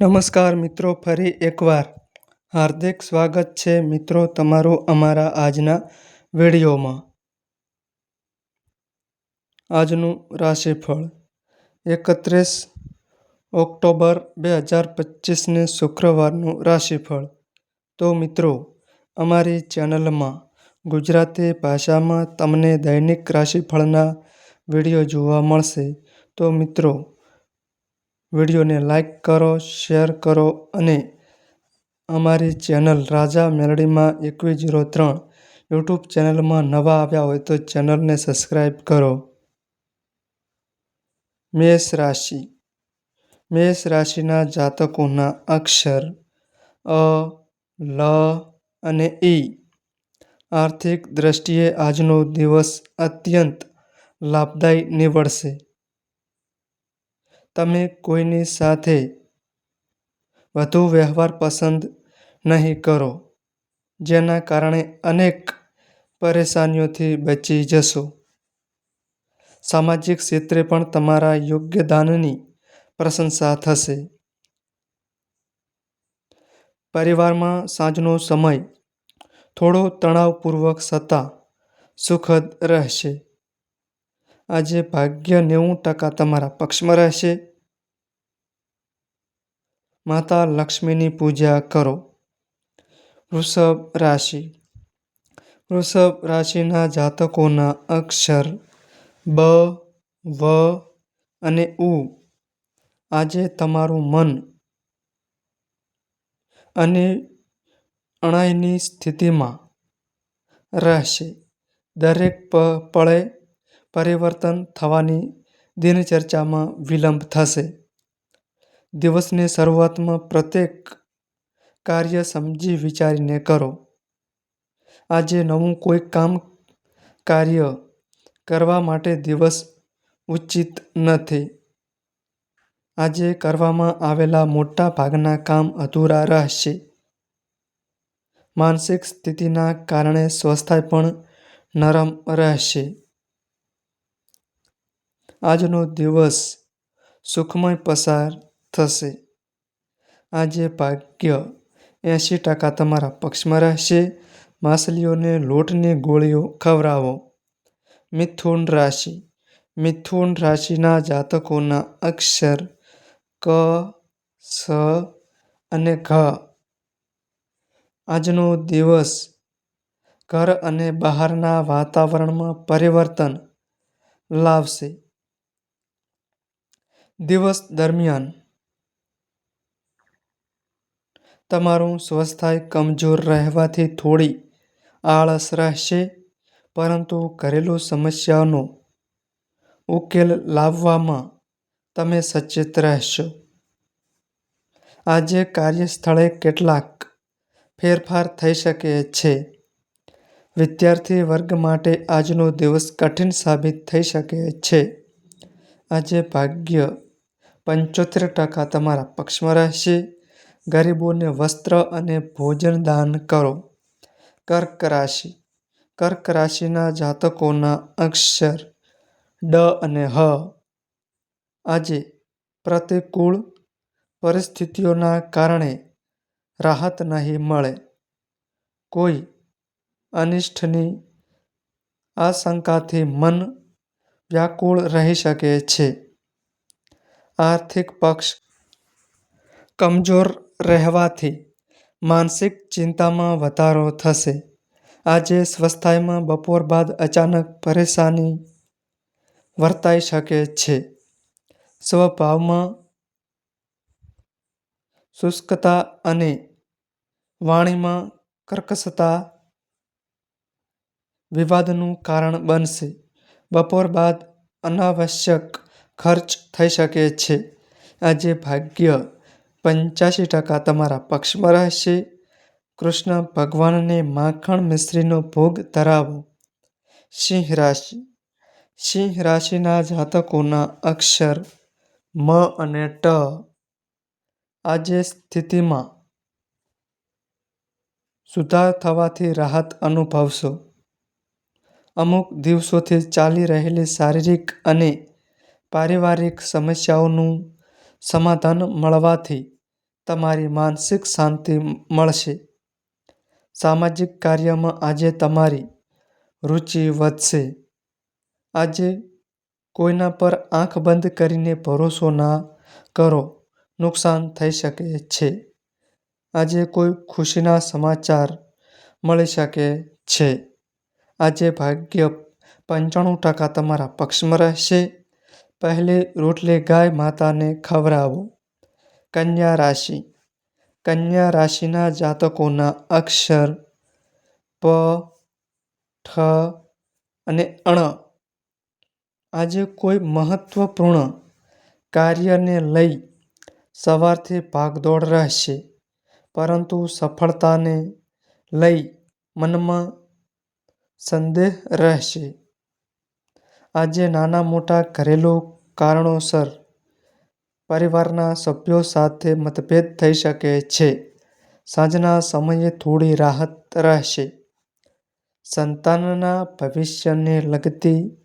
નમસ્કાર મિત્રો, ફરી એકવાર. હાર્દિક સ્વાગત છે મિત્રો તમારું અમારા આજના વિડીયોમાં. આજનું રાશિફળ. એકત્રીસ ઓક્ટોબર બે હજાર પચીસને શુક્રવારનું રાશિફળ. તો મિત્રો, અમારી ચેનલમાં ગુજરાતી ભાષામાં તમને દૈનિક રાશિફળના વીડિયો જોવા મળશે. તો મિત્રો વિડીયોને લાઈક કરો, શેર કરો અને અમારી ચેનલ રાજા મેલડીમાં એકવીસ જીરો ત્રણ યુટ્યુબ ચેનલમાં નવા આવ્યા હોય તો ચેનલને સબસ્ક્રાઈબ કરો. મેષ રાશિ. મેષ રાશિના જાતકોના અક્ષર અ, લ અને ઈ આર્થિક દ્રષ્ટિએ આજનો દિવસ અત્યંત લાભદાયી નીવડશે. તમે કોઈની સાથે વધુ વ્યવહાર પસંદ નહીં કરો, જેના કારણે અનેક પરેશાનીઓથી બચી જશો. સામાજિક ક્ષેત્રે પણ તમારા યોગ્ય દાનની પ્રશંસા થશે. પરિવારમાં સાંજનો સમય થોડો તણાવપૂર્વક છતાં સુખદ રહેશે. આજે ભાગ્ય નેવું ટકા તમારા પક્ષમાં રહેશે. માતા લક્ષ્મીની પૂજા કરો. વૃષભ રાશિ. વૃષભ રાશિના જાતકોના અક્ષર બ, વ અને ઉ. આજે તમારું મન અને અણાઈની સ્થિતિમાં રહેશે. દરેક પળે પરિવર્તન થવાની દિનચર્ચામાં વિલંબ થશે. દિવસની શરૂઆતમાં પ્રત્યેક કાર્ય સમજી વિચારીને કરો. આજે નવું કોઈ કામ કાર્ય કરવા માટે દિવસ ઉચિત નથી. આજે કરવામાં આવેલા મોટા ભાગના કામ અધૂરા રહેશે. માનસિક સ્થિતિના કારણે સ્વાસ્થ્ય પણ નરમ રહેશે. આજનો દિવસ સુખમય પસાર થશે. આજે ભાગ્ય એંશી ટકા તમારા પક્ષમાં રહેશે. માછલીઓને લોટની ગોળીઓ ખવડાવો. મિથુન રાશિ. મિથુન રાશિના જાતકોના અક્ષર ક, સ અને ઘ. આજનો દિવસ ઘર અને બહારના વાતાવરણમાં પરિવર્તન લાવશે. દિવસ દરમિયાન તમારું સ્વાસ્થ્ય કમજોર રહેવાથી થોડી આળસ રહેશે, પરંતુ ઘરેલું સમસ્યાઓનો ઉકેલ લાવવામાં તમે સચેત રહેશો. આજે કાર્યસ્થળે કેટલાક ફેરફાર થઈ શકે છે. વિદ્યાર્થી વર્ગ માટે આજનો દિવસ કઠિન સાબિત થઈ શકે છે. આજે ભાગ્ય પંચોતેર ટકા તમારા પક્ષમાં રહેશે ગરીબોને વસ્ત્ર અને ભોજન દાન કરો. કર્ક રાશિ. કર્ક રાશિના જાતકોના અક્ષર ડ અને હ. આજે પ્રતિકૂળ પરિસ્થિતિઓના કારણે રાહત નહીં મળે. કોઈ અનિષ્ટની આશંકાથી મન વ્યાકુળ રહી શકે છે. આર્થિક પક્ષ કમજોર રહેવાથી માનસિક ચિંતામાં વધારો થશે. આજે સ્વસ્થાયમાં બપોર બાદ અચાનક પરેશાની વર્તાઈ શકે છે. સ્વભાવમાં શુષ્કતા અને વાણીમાં કર્કશતા વિવાદનું કારણ બનશે. બપોર બાદ અનાવશ્યક ખર્ચ થઈ શકે છે. આજે ભાગ્ય પંચ્યાસી ટકા તમારા પક્ષમાં રહેશે. કૃષ્ણ ભગવાનને માખણ મિશ્રીનો ભોગ ધરાવો. સિંહ રાશિ. સિંહ રાશિના જાતકોના અક્ષર મ અને ટ. આજે સ્થિતિમાં સુધાર થવાથી રાહત અનુભવશો. અમુક દિવસોથી ચાલી રહેલી શારીરિક અને પારિવારિક સમસ્યાઓનું સમાધાન મળવાથી તમારી માનસિક શાંતિ મળશે. સામાજિક કાર્યમાં આજે તમારી રુચિ વધશે. આજે કોઈના પર આંખ બંધ કરીને ભરોસો ના કરો. નુકસાન થઈ શકે છે. આજે કોઈ ખુશીના સમાચાર મળી શકે છે. આજે ભાગ્ય પંચાણું ટકા તમારા પક્ષમાં રહેશે. પહેલી રોટલી ગાય માતાને ખવડાવો. કન્યા રાશિ. કન્યા રાશિના જાતકોના અક્ષર પ, ઠ અને અણ. આજે કોઈ મહત્વપૂર્ણ કાર્યને લઈ સવારથી ભાગદોડ રહેશે, પરંતુ સફળતાને લઈ મનમાં સંદેહ રહેશે. આજે નાના મોટા ઘરેલું કારણોસર પરિવારના સભ્યો સાથે મતભેદ થઈ શકે છે. સાંજના સમયે થોડી રાહત રહેશે. સંતાનના ભવિષ્યને લગતી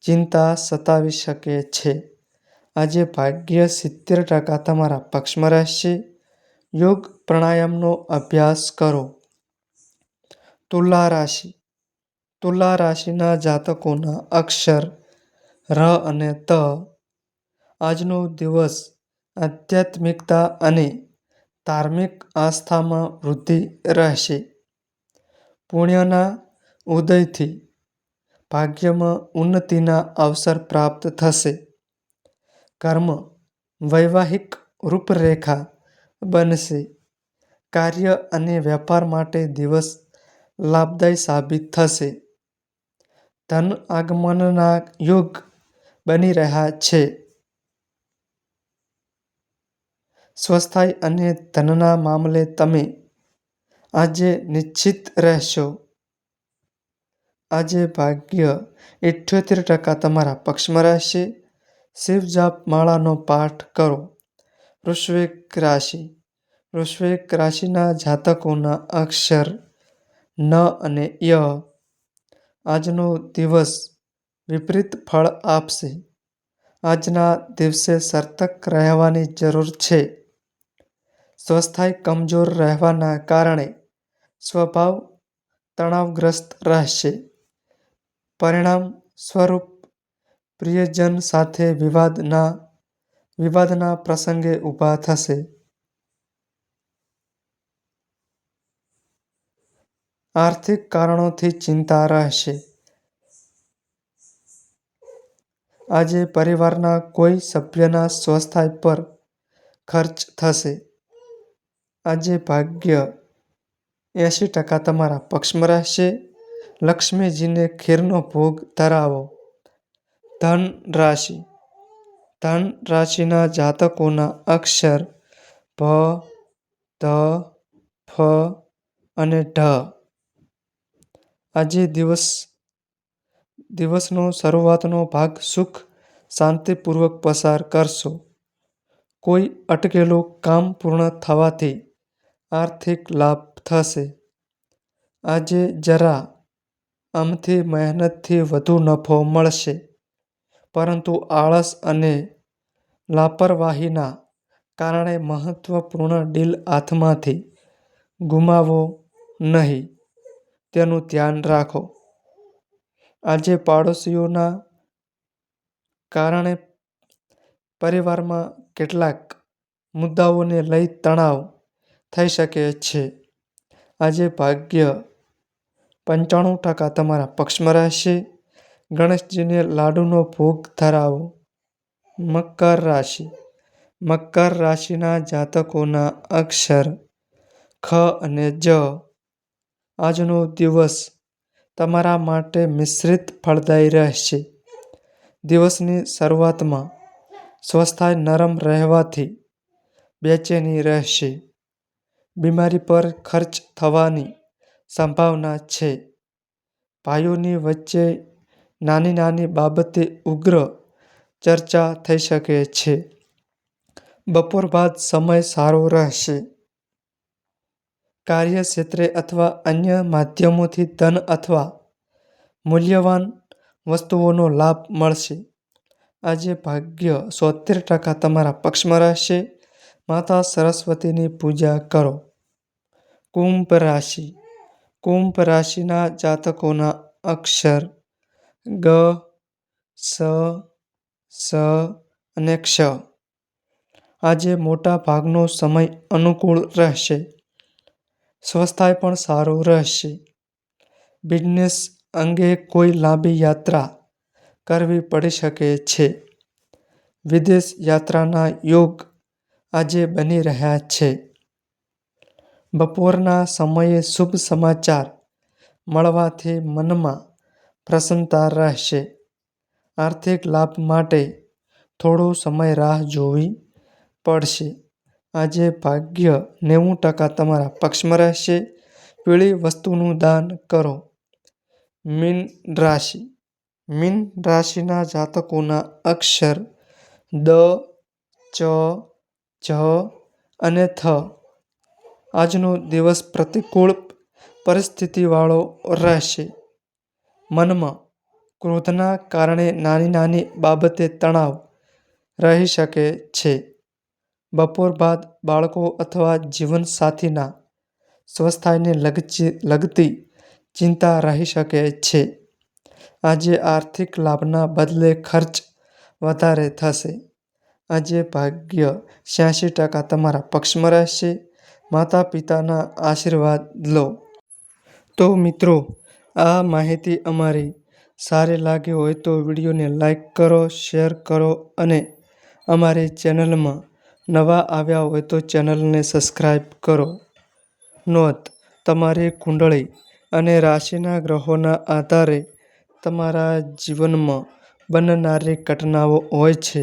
ચિંતા સતાવી શકે છે. આજે ભાગ્ય સિત્તેર ટકા તમારા પક્ષમાં રહેશે. યોગ પ્રાણાયામનો અભ્યાસ કરો. તુલા રાશિ. તુલા રાશિના જાતકોના અક્ષર ર અને ત આજનો દિવસ આધ્યાત્મિકતા અને ધાર્મિક આસ્થામાં વૃદ્ધિ રહેશે. પુણ્યના ઉદયથી ભાગ્યમાં ઉન્નતિના અવસર પ્રાપ્ત થશે. કર્મ વૈવાહિક રૂપરેખા બનશે. કાર્ય અને વેપાર માટે દિવસ લાભદાયી સાબિત થશે. ધન આગમનના યોગ બની રહ્યા છે. સ્વાસ્થ્ય અને ધનના મામલે તમે આજે નિશ્ચિત રહેશો. આજે ભાગ્ય ઇઠ્યોતેર ટકા તમારા પક્ષમાં રહેશે. શિવ જાપ માળાનો પાઠ કરો. વૃશ્ચિક રાશિ. વૃશ્ચિક રાશિના જાતકોના અક્ષર ન અને ય. આજનો દિવસ વિપરીત ફળ આપશે. આજના દિવસે સર્તક રહેવાની જરૂર છે. સ્વાસ્થ્ય, કમજોર રહેવાના કારણે સ્વભાવ તણાવગ્રસ્ત રહેશે. પરિણામ સ્વરૂપ પ્રિયજન સાથે વિવાદના વિવાદના પ્રસંગે ઊભા થશે. આર્થિક કારણોથી ચિંતા રહેશે. આજે પરિવારના કોઈ સભ્યના સ્વાસ્થ્ય પર ખર્ચ થશે. આજે ભાગ્ય એંસી ટકા તમારા પક્ષમાં રહેશે. લક્ષ્મીજીને ખીરનો ભોગ ધરાવો. ધન રાશિ. ધન રાશિના જાતકોના અક્ષર ભ, ધ, ફ અને ઢ. આજે દિવસ, દિવસનો શરૂઆતનો ભાગ સુખ, શાંતિપૂર્વક પસાર કરશો. કોઈ અટકેલું કામ પૂર્ણ થવાથી આર્થિક લાભ થશે. આજે જરા આમથી મહેનતથી વધુ નફો મળશે. પરંતુ આળસ અને લાપરવાહીના કારણે મહત્વપૂર્ણ ડીલ હાથમાંથી ગુમાવો નહીં. તેનું ધ્યાન રાખો. આજે પાડોશીઓના કારણે પરિવારમાં કેટલાક મુદ્દાઓને લઈ તણાવ થઈ શકે છે. આજે ભાગ્ય પંચાણું ટકા તમારા પક્ષમાં રહેશે. ગણેશજીને લાડુનો ભોગ ધરાવો. મકર રાશિ. મકર રાશિના જાતકોના અક્ષર ખ અને જ. આજનો દિવસ તમારા માટે મિશ્રિત ફળદાયી રહેશે. દિવસની શરૂઆતમાં સ્વસ્થાય નરમ રહેવાથી બેચેની રહેશે. બીમારી પર ખર્ચ થવાની સંભાવના છે. ભાઈઓની વચ્ચે નાની નાની બાબતે ઉગ્ર ચર્ચા થઈ શકે છે. બપોર બાદ સમય સારો રહેશે. કાર્યક્ષેત્રે અથવા અન્ય માધ્યમોથી ધન અથવા મૂલ્યવાન વસ્તુઓનો લાભ મળશે. આજે ભાગ્ય સોતેર ટકા તમારા પક્ષમાં રહેશે. માતા સરસ્વતીની પૂજા કરો. કુંભ રાશિ. કુંભ રાશિના જાતકોના અક્ષર ગ, સ સ અને ક્ષ. આજે મોટા ભાગનો સમય અનુકૂળ રહેશે. સ્વસ્થાય પણ સારું રહેશે. બિઝનેસ અંગે કોઈ લાંબી યાત્રા કરવી પડી શકે છે. વિદેશ યાત્રાના યોગ આજે બની રહ્યા છે. બપોરના સમયે શુભ સમાચાર મળવાથી મનમાં પ્રસન્નતા રહેશે. આર્થિક લાભ માટે થોડો સમય રાહ જોવી પડશે. આજે ભાગ્ય નેવું ટકા તમારા પક્ષમાં રહેશે. પીળી વસ્તુનું દાન કરો. મીન રાશિ. મીન રાશિના જાતકોના અક્ષર દ, ચ ઝ અને થ. આજનો દિવસ પ્રતિકૂળ પરિસ્થિતિવાળો રહેશે. મનમાં ક્રોધના કારણે નાની નાની બાબતે તણાવ રહી શકે છે. બપોર બાદ બાળકો અથવા જીવનસાથીના સ્વાસ્થ્યને લગતી ચિંતા રહી શકે છે. આજે આર્થિક લાભના બદલે ખર્ચ વધારે થશે. આજે ભાગ્ય છ્યાસી ટકા તમારા પક્ષમાં રહેશે. માતા પિતાના આશીર્વાદ લો. તો મિત્રો, આ માહિતી અમારી સારી લાગી હોય તો વિડીયોને લાઈક કરો, શેર કરો અને અમારી ચેનલમાં નવા આવ્યા હોય તો ચેનલને સબસ્ક્રાઈબ કરો. નોંધ, તમારી કુંડળી અને રાશિના ગ્રહોના આધારે તમારા જીવનમાં બનનારી ઘટનાઓ હોય છે.